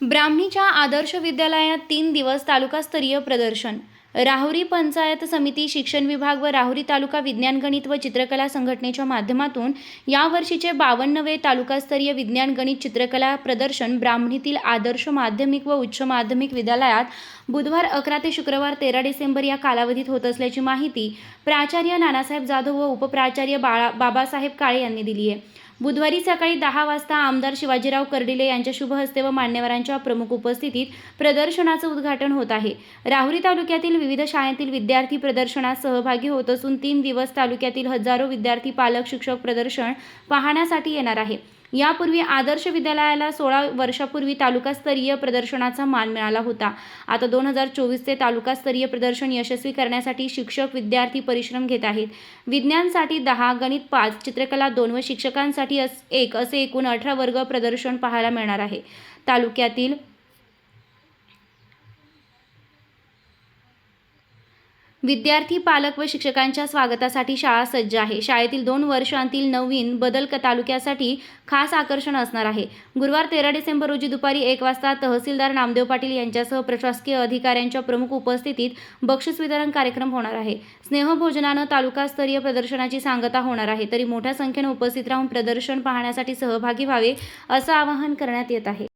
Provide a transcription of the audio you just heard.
ब्राह्मणीच्या आदर्श विद्यालयात तीन दिवस तालुकास्तरीय प्रदर्शन. राहुरी पंचायत समिती शिक्षण विभाग व राहुरी तालुका विज्ञान गणित व चित्रकला संघटनेच्या माध्यमातून यावर्षीचे बावन्नवे तालुकास्तरीय विज्ञान गणित चित्रकला प्रदर्शन ब्राह्मणीतील आदर्श माध्यमिक व उच्च माध्यमिक विद्यालयात बुधवार अकरा ते शुक्रवार तेरा डिसेंबर या कालावधीत होत असल्याची माहिती प्राचार्य नानासाहेब जाधव व उपप्राचार्य बाळा बाबासाहेब काळे यांनी दिली आहे. बुधवारी सकाळी दहा वाजता आमदार शिवाजीराव कर्डिले यांच्या शुभहस्ते व मान्यवरांच्या प्रमुख उपस्थितीत प्रदर्शनाचं उद्घाटन होत आहे. राहुरी तालुक्यातील विविध शाळेतील विद्यार्थी प्रदर्शनात सहभागी होत असून तीन दिवस तालुक्यातील हजारो विद्यार्थी पालक शिक्षक प्रदर्शन पाहण्यासाठी येणार आहे. यापूर्वी आदर्श विद्यालयाला सोळा वर्षापूर्वी तालुकास्तरीय प्रदर्शनाचा मान मिळाला होता. आता दोन हजार चोवीसचे तालुकास्तरीय प्रदर्शन यशस्वी करण्यासाठी शिक्षक विद्यार्थी परिश्रम घेत आहेत. विज्ञानसाठी दहा गणित पाच चित्रकला दोन व शिक्षकांसाठी अस एक असे एकूण अठरा वर्ग प्रदर्शन पाहायला मिळणार आहे. तालुक्यातील विद्यार्थी पालक व शिक्षकांच्या स्वागतासाठी शाळा सज्ज आहे. शाळेतील दोन वर्षांतील नवीन बदल क- तालुक्यासाठी खास आकर्षण असणार आहे. गुरुवार तेरा डिसेंबर रोजी दुपारी एक वाजता तहसीलदार नामदेव पाटील यांच्यासह प्रशासकीय अधिकाऱ्यांच्या प्रमुख उपस्थितीत बक्षीस वितरण कार्यक्रम होणार आहे. स्नेहभोजनानं तालुकास्तरीय प्रदर्शनाची सांगता होणार आहे. तरी मोठ्या संख्येनं उपस्थित राहून प्रदर्शन पाहण्यासाठी सहभागी व्हावे असं आवाहन करण्यात येत आहे.